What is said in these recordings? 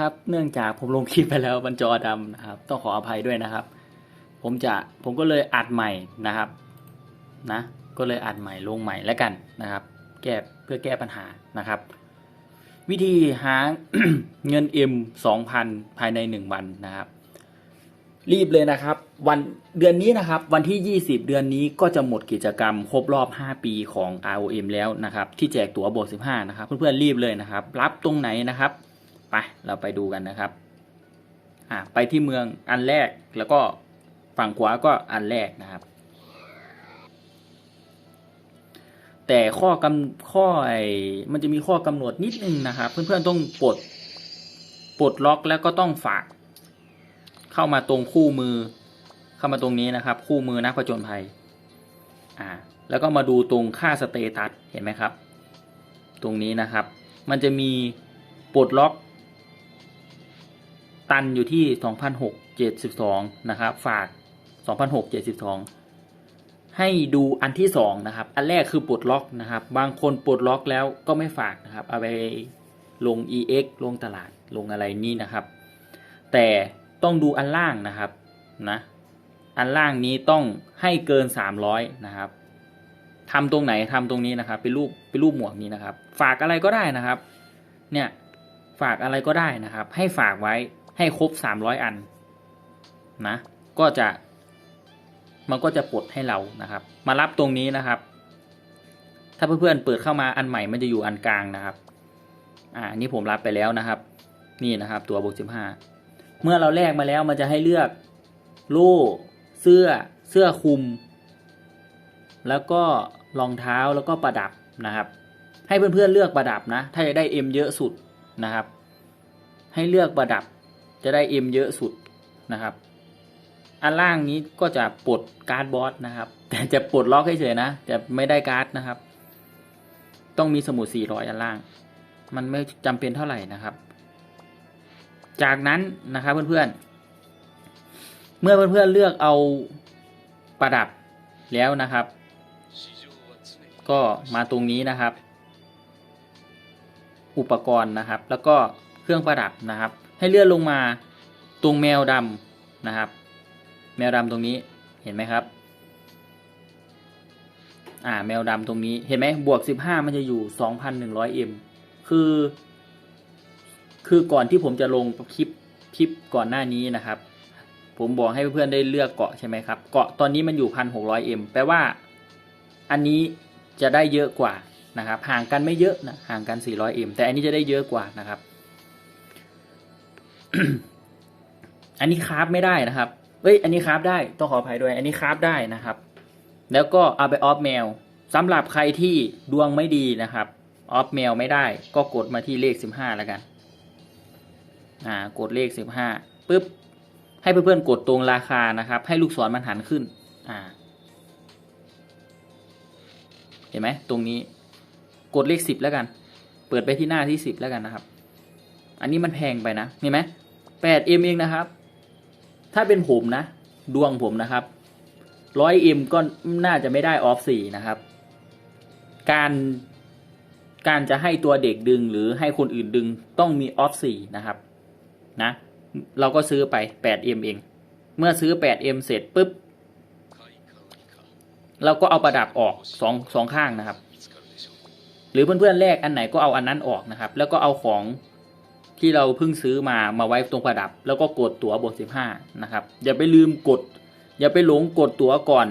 ครับเนื่องจากผมลงคลิปไปแล้วมันจอดำนะครับ ต้องขออภัยด้วยนะครับ ผมจะผมก็เลยอัดใหม่นะครับนะก็เลยอัดใหม่ลงใหม่แล้วกันนะครับ แก้เพื่อแก้ปัญหานะครับ วิธีหาเงิน M 2,000ภายใน1วันนะครับ รีบเลยนะครับ วันเดือนนี้นะครับ วันที่ 20 เดือนนี้ก็จะหมดกิจกรรม ครบรอบ 5 ปีของ ROM แล้วนะครับ ที่แจกตั๋วบวก15 นะครับ เพื่อนๆรีบเลยนะครับ รับตรงไหนนะครับ ไปเราไปดูกันนะครับอ่าไปที่เมืองอันแรกแล้วก็ฝั่งขวาก็อันแรกนะครับ แต่ข้อกำข้อไอ้มันจะมีข้อกำหนดนิดนึงนะครับ เพื่อนๆต้องปลดปลดล็อกแล้วก็ต้องฝาก เข้ามาตรงคู่มือ เข้ามาตรงนี้นะครับ คู่มือนักผจญภัยอ่าแล้วก็มาดูตรงค่าสเตตัสเห็นไหมครับ ตรงนี้นะครับ มันจะมีปลดล็อก ตันอยู่ที่ 2,672 นะครับ ฝาก 2,672 ให้ดูอันที่สองนะครับ อันแรกคือปลดล็อกนะครับ บางคนปลดล็อกแล้วก็ไม่ฝากนะครับ เอาไปลง EX ลงตลาด ลงอะไรนี่นะครับ แต่ต้องดูอันล่างนะครับ นะ อันล่างนี้ต้องให้เกิน 300 นะครับ ทำตรงไหนทำตรงนี้นะครับ เป็นรูป เป็นรูปหมวกนี้นะครับ ฝากอะไรก็ได้นะครับ เนี่ยฝากอะไรก็ได้นะครับ ให้ฝากไว้ ให้ครบ 300 อันนะก็จะ มันก็จะปลดให้เรานะครับ มารับตรงนี้นะครับ ถ้าเพื่อนๆเปิดเข้ามาอันใหม่มันจะอยู่อันกลางนะครับ อ่านี่ผมรับไปแล้วนะครับ นี่นะครับตัวบวกสิบห้าเมื่อเราแลกมาแล้วมันจะให้เลือกโล่เสื้อเสื้อคลุม แล้วก็รองเท้าแล้วก็ประดับนะครับ ให้เพื่อนๆเลือกประดับนะ ถ้าจะได้ M เยอะสุดนะครับ ให้เลือกประดับ จะได้ M เยอะสุดนะครับ อันล่างนี้ก็จะปลดการ์ดบอสนะครับ แต่จะปลดล็อกเฉยๆนะแต่ไม่ได้การ์ดนะครับ ต้องมีสมุด400อันล่าง มันไม่จำเป็นเท่าไหร่นะครับ จากนั้นนะครับเพื่อนๆ เมื่อเพื่อนๆเลือกเอาประดับแล้วนะครับ ก็มาตรงนี้นะครับ อุปกรณ์นะครับ แล้วก็เครื่องประดับนะครับ ให้เลื่อนลงมาตรงแมวดำนะครับ แมวดำตรงนี้เห็นไหมครับ อ่าแมวดำตรงนี้เห็นไหมบวกสิบห้ามันจะอยู่สองพันหนึ่งร้อยเอ็มคือ คือก่อนที่ผมจะลงคลิปคลิปก่อนหน้านี้นะครับ ผมบอกให้เพื่อนๆได้เลือกเกาะใช่ไหมครับ เกาะตอนนี้มันอยู่พันหกร้อยเอ็มแปลว่าอันนี้จะได้เยอะกว่านะครับห่างกันไม่เยอะนะห่างกัน 400M แต่อันนี้จะได้เยอะกว่านะครับ อันนี้คราฟไม่ได้นะครับเอ้ย อันนี้คราฟได้ ต้องขออภัยด้วย อันนี้คราฟได้นะครับ แล้วก็เอาไปออฟเมลสำหรับใครที่ดวงไม่ดีนะครับ ออฟเมลไม่ได้ ก็กดมาที่เลข15แล้วกัน อ่า กดเลข15ปุ๊บ ให้เพื่อนๆกดตรงราคานะครับ ให้ลูกศรมันหันขึ้น อ่า เห็นไหม ตรงนี้ กดเลขสิบแล้วกัน เปิดไปที่หน้าที่สิบแล้วกันนะครับ อันนี้มันแพงไปนะเห็นไหมแปดเอ็มเองนะครับ ถ้าเป็นผมนะ ดวงผมนะครับร้อยเอ็มก็น่าจะไม่ได้ออฟสี่นะครับ การการจะให้ตัวเด็กดึงหรือให้คนอื่นดึงต้องมีออฟสี่นะครับ นะ เราก็ซื้อไปแปดเอ็มเอง เมื่อซื้อแปดเอ็มเสร็จปุ๊บเราก็เอาประดับออกสองสองข้างนะครับ หรือเพื่อนๆแลกอันไหนก็เอาอันนั้นออกนะครับ แล้วก็เอาของ ที่เราเพิ่งซื้อมามาไว้ตรงประดับ แล้วก็กดตั๋วบวกสิบห้านะครับอย่าไปลืมกด อย่าไปหลงกดตั๋วก่อน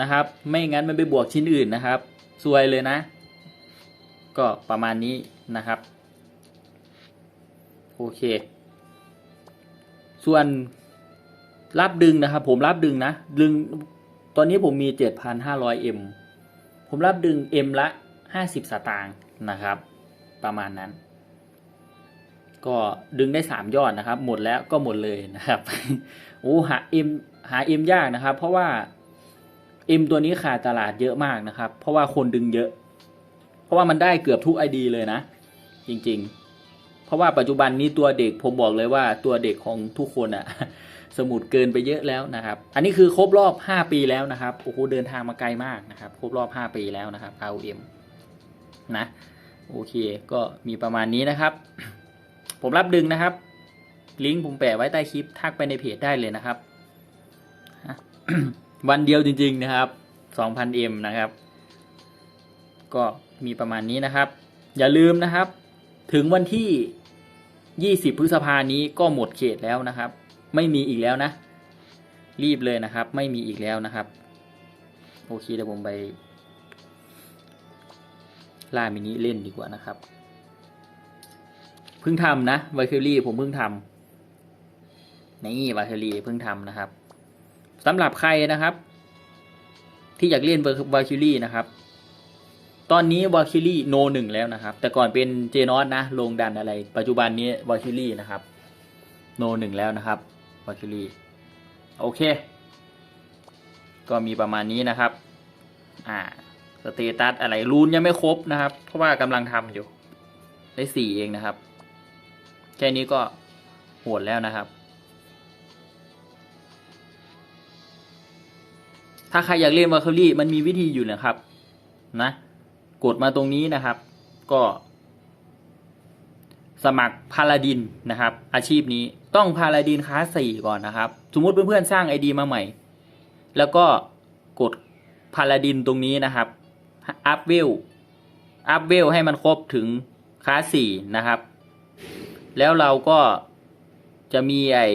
นะครับ ไม่งั้นมันไปบวกชิ้นอื่นนะครับซวยเลยนะ ก็ประมาณนี้นะครับโอเค ส่วนรับดึงนะครับ ผมรับดึงนะ ดึงตอนนี้ผมมี 7,500M ผมรับดึง M ละ 50 สตางค์นะครับ ประมาณนั้น ก็ดึงได้ 3 ยอดนะครับ หมดแล้วก็หมดเลยนะครับโอ้หา M หา M ยากนะครับ เพราะว่า M ตัวนี้ขาดตลาดเยอะมากนะครับ เพราะว่าคนดึงเยอะ เพราะว่ามันได้เกือบทุก ID เลยนะ จริงๆ เพราะว่าปัจจุบันนี้ตัวเด็กผมบอกเลยว่าตัวเด็กของทุกคนอะสมุดเกินไปเยอะแล้วนะครับ อันนี้คือครบรอบ 5 ปีแล้วนะครับโอ้โหเดินทางมาไกลมากนะครับ ครบรอบ 5 ปีแล้วนะครับ ROM นะ โอเค ก็มีประมาณนี้นะครับ ผมรับดึงนะครับ ลิงก์ผมแปะไว้ใต้คลิป ทักไปในเพจได้เลยนะครับ วันเดียวจริง ๆนะครับ 2,000M นะครับ ก็มีประมาณนี้นะครับ อย่าลืมนะครับ ถึงวันที่ 20 พฤษภานี้ก็หมดเขตแล้วนะครับ ไม่มีอีกแล้วนะ รีบเลยนะครับ ไม่มีอีกแล้วนะครับ โอเคเดี๋ยวผมไปล่ามินิเล่นดีกว่านะครับ เพิ่งทำนะวคิลี่ผมเพิ่งทำนี่วคิลี่เพิ่งทำนะครับสำหรับใครนะครับ ที่อยากเล่นวคิลี่นะครับ ตอนนี้วคิลี่โนหนึ่งแล้วนะครับ แต่ก่อนเป็นเจนอสนะลงดันอะไร ปัจจุบันนี้วคิลี่นะครับโนหนึ่งแล้วนะครับวคิลี่โอเค ก็มีประมาณนี้นะครับ อ่าสเตตัสอะไรรูนยังไม่ครบนะครับ เพราะว่ากำลังทำอยู่ ได้สี่เองนะครับ แค่นี้ก็โหดแล้วนะครับ ถ้าใครอยากเล่นวาคารี่มันมีวิธีอยู่นะครับ นะ กดมาตรงนี้นะครับ ก็ สมัครพาลาดินนะครับ อาชีพนี้ต้องพาลาดินคลาสสี่ก่อนนะครับ สมมติเพื่อนๆสร้างไอดีมาใหม่ แล้วก็กดพาลาดินตรงนี้นะครับ อัพเวล อัพเวลให้มันครบถึงคลาสสี่นะครับ แล้วเราก็จะมีไอ้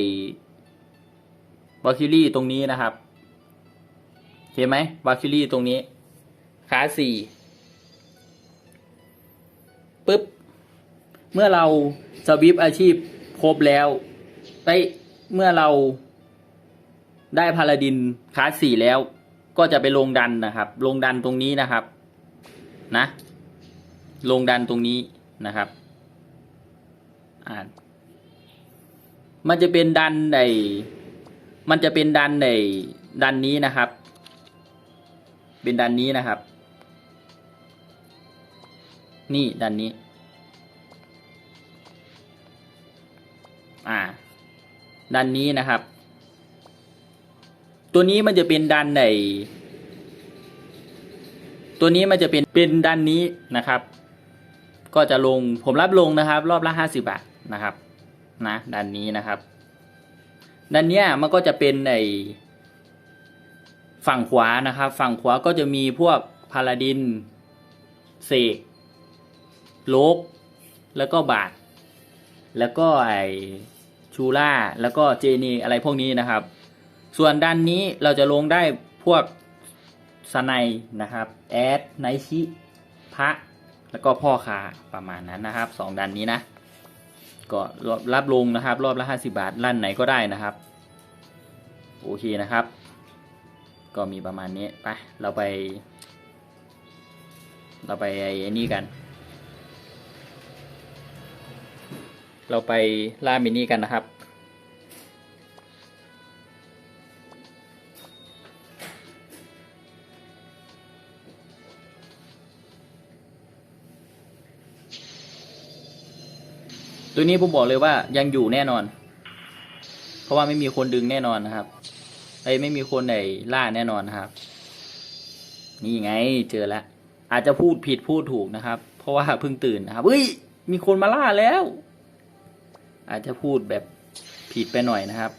วาคิลี่ตรงนี้นะครับเห็นไหมวาคิลี่ตรงนี้คลาสสี่ปึ๊บ เมื่อเราสวิปอาชีพครบแล้วไปเมื่อเราได้พาลาดินคลาสสี่แล้ว ก็จะไปลงดันนะครับ ลงดันตรงนี้นะครับ นะ ลงดันตรงนี้นะครับ อ่าน มันจะเป็นดันในมันจะเป็นดันในดันนี้นะครับ เป็นดันนี้นะครับ นี่ดันนี้ อ่า ดันนี้นะครับ ตัวนี้มันจะเป็นดันในตัวนี้มันจะเป็นเป็นดันนี้นะครับ ก็จะลงผมรับลงนะครับ รอบละห้าสิบาท นะครับนะดันนี้นะครับดันเนี้ยมันก็จะเป็นในฝั่งขวานะครับ ฝั่งขวาก็จะมีพวกพาลาดินเสกโลกแล้วก็บาท แล้วก็ไอชูล่าแล้วก็เจนีอะไรพวกนี้นะครับ ส่วนด้านนี้เราจะลงได้พวกสไนนะครับแอดไนชิพระแล้วก็พ่อคาประมาณนั้นนะครับสองด้านนี้นะ ก็รับลงนะครับ รอบละห้าสิบาทลั่นไหนก็ได้นะครับ โอเคนะครับ ก็มีประมาณนี้ไปเราไป เราไปไอ้นี่กัน เราไปล่ามินี่กันนะครับ ตัวนี้ผมบอกเลยว่ายังอยู่แน่นอน เพราะว่าไม่มีคนดึงแน่นอนนะครับไอ้ไม่มีคนไหนล่าแน่นอนนะครับ นี่ไงเจอแล้วอาจจะพูดผิดพูดถูกนะครับ เพราะว่าเพิ่งตื่นนะครับเฮ้ย มีคนมาล่าแล้ว อาจจะพูดแบบผิดไปหน่อยนะครับ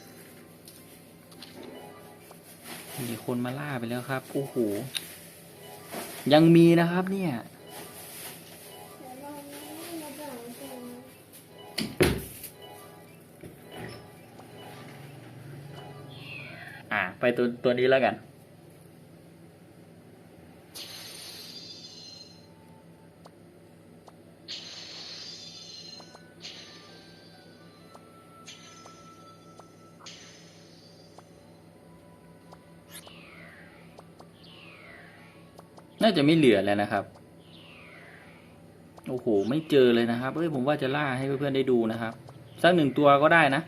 มีคนมาล่าไปแล้วครับโอ้โหยังมีนะครับเนี่ย อ่า ไปตัวตัวนี้แล้วกัน น่าจะไม่เหลือแล้วนะครับ โอ้โห ไม่เจอเลยนะครับ เอ้ย ผมว่าจะล่าให้เพื่อนๆได้ดูนะครับ สักหนึ่งตัวก็ได้นะ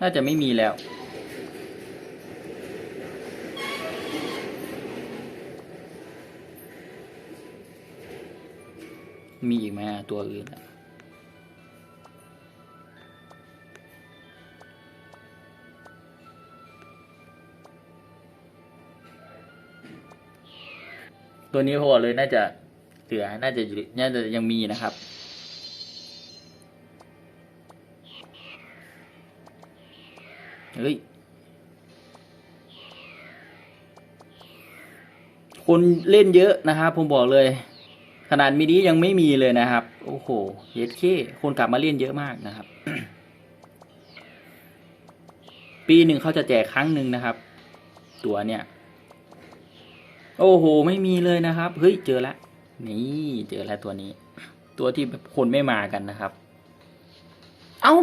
น่าจะไม่มีแล้ว มีอีกไหมตัวอื่นอะตัวนี้พอเลยน่าจะเหลือน่าจะน่าจะยังมีนะครับ เฮ้ยคนเล่นเยอะนะครับผมบอกเลย ขนาดมินิยังไม่มีเลยนะครับ โอ้โหเยสเคคนกลับมาเล่นเยอะมากนะครับ ปีหนึ่งเขาจะแจกครั้งหนึ่งนะครับ ตัวเนี่ย โอ้โห ไม่มีเลยนะครับ เฮ้ยเจอแล้วนี่เจอแล้วตัวนี้ ตัวที่คนไม่มากันนะครับ เอ้า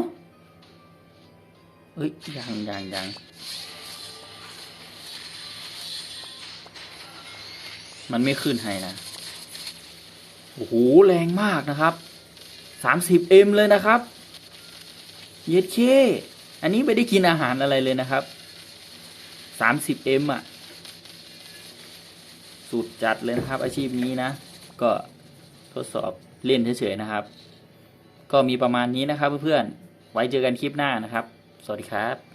เฮ้ยยังยังยังมันไม่ขึ้นให้นะ โอ้โห แรงมากนะครับสามสิบเอ็มเลยนะครับ เย็ดเค อันนี้ไม่ได้กินอาหารอะไรเลยนะครับสามสิบเอ็มอะ สุดจัดเลยนะครับ อาชีพนี้นะ ก็ทดสอบเล่นเฉยๆนะครับ ก็มีประมาณนี้นะครับเพื่อนๆ ไว้เจอกันคลิปหน้านะครับ สวัสดีครับ